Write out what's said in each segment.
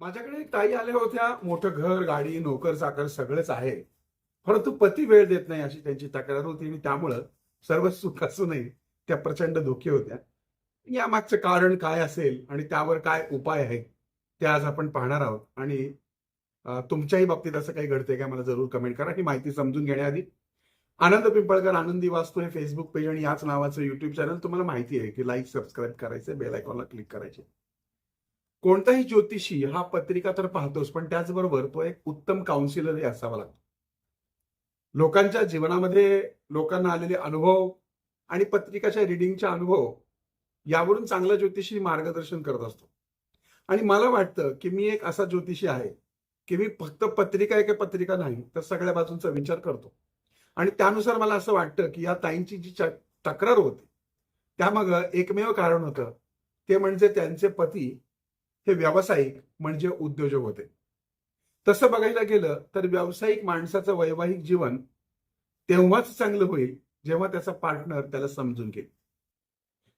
माझ्याकडे एक ताई आल्या होत्या मोठं घर गाडी नोकर चाकर सगळंच आहे. परंतु पती वेळ देत नाही अशी त्यांची तक्रार होती आणि त्यामुळं सर्व सुख असूनही त्या प्रचंड धोके होत्या. यामागचं कारण काय असेल आणि त्यावर काय उपाय आहेत ते आज आपण पाहणार आहोत. आणि तुमच्याही बाबतीत असं काही घडतंय का मला जरूर कमेंट करा. ही माहिती समजून घेण्याआधी आनंद पिंपळकर आनंदी वास्तू हे फेसबुक पेज आणि याच नावाचं युट्यूब चॅनल तुम्हाला माहिती आहे की लाईक सबस्क्राईब करायचं बेल आयकॉनला क्लिक करायचे. कोणताही ज्योतिषी हा पत्रिका तर पाहतोच पण त्याचबरोबर तो एक उत्तम काउन्सिलरही असावा लागतो. लोकांच्या जीवनामध्ये लोकांना आलेले अनुभव आणि पत्रिकाच्या रिडिंगच्या अनुभव यावरून चांगला ज्योतिषी मार्गदर्शन करत असतो. आणि मला वाटतं की मी एक असा ज्योतिषी आहे की मी फक्त पत्रिका एका पत्रिका नाही तर सगळ्या बाजूंचा विचार करतो. आणि त्यानुसार मला असं वाटतं की या ताईंची जी तक्रार होती त्यामागं एकमेव कारण होतं ते म्हणजे त्यांचे पती हे व्यावसायिक म्हणजे उद्योजक होते. तसं बघायला गेलं तर व्यावसायिक माणसाचं वैवाहिक जीवन तेव्हाच चांगलं होईल जेव्हा त्याचा पार्टनर त्याला समजून घेईल.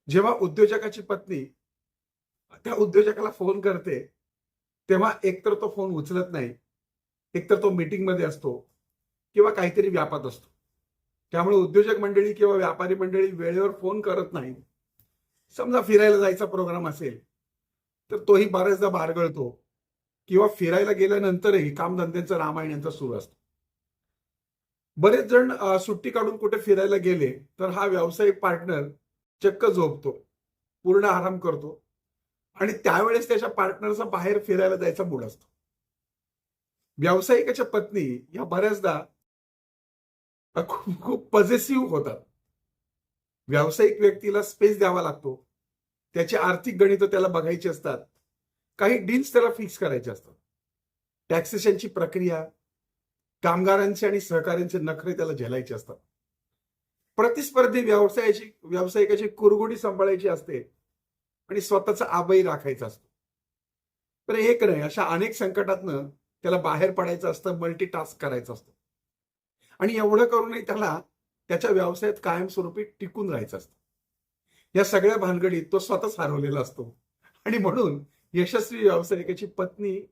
जेव्हा उद्योजकाची पत्नी त्या उद्योजकाला फोन करते तेव्हा एकतर तो फोन उचलत नाही एकतर तो मीटिंगमध्ये असतो किंवा काहीतरी व्यापात असतो. त्यामुळे उद्योजक मंडळी किंवा व्यापारी मंडळी वेळेवर फोन करत नाही. समजा फिरायला जायचा प्रोग्राम असेल तर तोही बऱ्याचदा बारगळतो. किंवा फिरायला गेल्यानंतरही कामधंद्यांचं रामायण यांचं सुरू असतं. बरेच जण सुट्टी काढून कुठे फिरायला गेले तर हा व्यावसायिक पार्टनर चक्क झोपतो. पूर्ण आराम करतो. आणि त्यावेळेस त्याच्या पार्टनरचा बाहेर फिरायला जायचा मूड असतो. व्यावसायिकाच्या पत्नी या बऱ्याचदा खूप खूप पॉझिटिव्ह होतात. व्यावसायिक व्यक्तीला स्पेस द्यावा लागतो. त्याची आर्थिक गणितं त्याला बघायची असतात. काही डील्स त्याला फिक्स करायचे असतात. टॅक्सेशनची प्रक्रिया कामगारांचे आणि सहकाऱ्यांचे नखरे त्याला झेलायचे असतात. प्रतिस्पर्धी व्यवसायाची व्यावसायिकाची कुरगुडी सांभाळायची असते आणि स्वतःचा आबही राखायचा असतो. तर एक नाही अशा अनेक संकटातनं त्याला बाहेर पडायचं असतं मल्टीटास्क करायचं असतं. आणि एवढं करूनही त्याला त्याच्या व्यवसायात कायमस्वरूपी टिकून राहायचं असतं. या सगळ्या भानगडीत तो स्वतःच हरवलेला असतो. आणि म्हणून यशस्वी व्यावसायिकाची पत्नी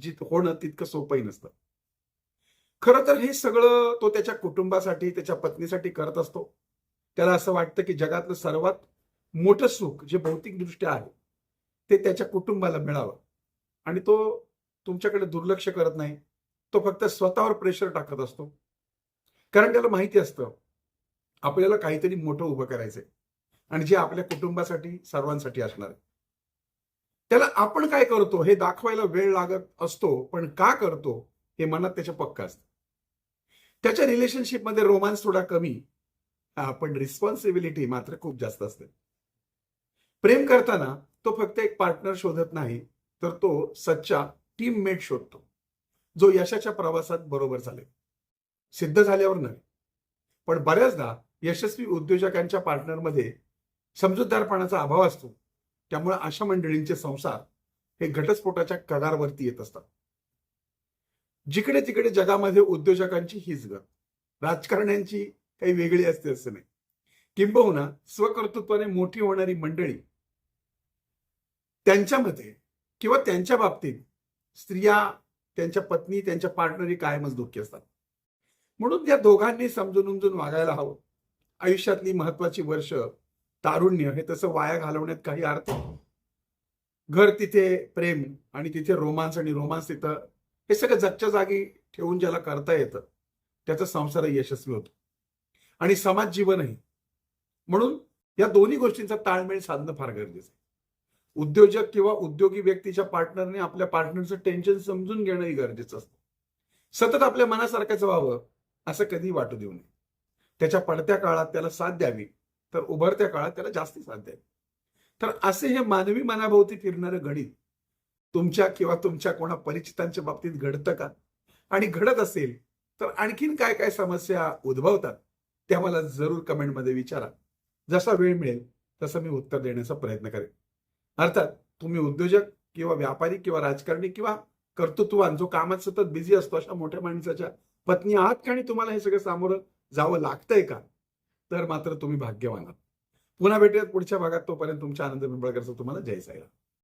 जित होणं तितकं सोपंही नसतं. खरं तर हे सगळं तो त्याच्या कुटुंबासाठी त्याच्या पत्नीसाठी करत असतो. त्याला असं वाटतं की जगातलं सर्वात मोठं सुख जे भौतिकदृष्ट्या आहे ते त्याच्या कुटुंबाला मिळावं. आणि तो तुमच्याकडे दुर्लक्ष करत नाही. तो फक्त स्वतःवर प्रेशर टाकत असतो. कारण त्याला माहिती असतं आपल्याला काहीतरी मोठं उभं करायचंय. आणि जे आपल्या कुटुंबासाठी सर्वांसाठी असणार आहे. त्याला आपण काय करतो? हे दाखवायला वेळ लागत असतो पण का करतो? हे मनात त्याच्या पक्क असतं. त्याच्या रिलेशनशिपमध्ये रोमांस थोडा कमी. पण रिस्पॉन्सिबिलिटी मात्र खूप जास्त असते. प्रेम करताना तो फक्त एक पार्टनर शोधत नाही तर तो सच्चा टीममेट शोधतो. जो यशाच्या प्रवासात बरोबर चालेल सिद्ध झाल्यावर नव्हे. पण बऱ्याचदा यशस्वी उद्योजकांच्या पार्टनरमध्ये समजूतदारपणाचा अभाव असतो. त्यामुळे अशा मंडळींचे संसार हे घटस्फोटाच्या कगारवरती येत असतात. जिकडे तिकडे जगामध्ये उद्योजकांची हीच गत. राजकारण्यांची काही वेगळी असते असं नाही. किंबहुना स्वकर्तृत्वाने मोठी होणारी मंडळी त्यांच्यामध्ये किंवा त्यांच्या बाबतीत स्त्रिया त्यांच्या पत्नी त्यांच्या पार्टनरी कायमच दुःखी असतात. म्हणून या दोघांनी समजून उमजून वागायला हवं. आयुष्यातली महत्वाची वर्ष तारुण्य हे तसं वाया घालवण्यात काही अर्थ नाही. घर तिथे प्रेम आणि तिथे रोमांस आणि रोमांस तिथं हे सगळं जगच्या जागी ठेवून ज्याला करता येतं त्याचा संसार यशस्वी होतो. आणि समाज जीवनही. म्हणून या दोन्ही गोष्टींचा ताळमेळ साधणं फार गरजेचं आहे. उद्योजक किंवा उद्योगी व्यक्तीच्या पार्टनरने आपल्या पार्टनरचं टेन्शन समजून घेणंही गरजेचं असतं. सतत आपल्या मनासारखंच व्हावं असं कधी वाटू देऊ नये. त्याच्या पडत्या काळात त्याला साथ द्यावी तर उभरत्या काळात त्याला जास्ती साध्य तर असे हे मानवी मनाभोवती फिरणारं गणित तुमच्या किंवा तुमच्या कोणा परिचितांच्या बाबतीत घडतं का? आणि घडत असेल तर आणखीन काय काय समस्या उद्भवतात त्या मला जरूर कमेंटमध्ये विचारा. जसा वेळ मिळेल तसं मी उत्तर देण्याचा प्रयत्न करेन. अर्थात तुम्ही उद्योजक किंवा व्यापारी किंवा राजकारणी किंवा कर्तृत्वान जो कामात सतत बिझी असतो अशा मोठ्या माणसाच्या पत्नी आहात का आणि तुम्हाला हे सगळं सामोरं जावं लागतंय का? तर मात्र तुम्ही भाग्यवान आहात. पुन्हा भेटूयात पुढच्या भागात. तोपर्यंत तुमच्या आनंद पिंपळकरचं तुम्हाला जय साईराम.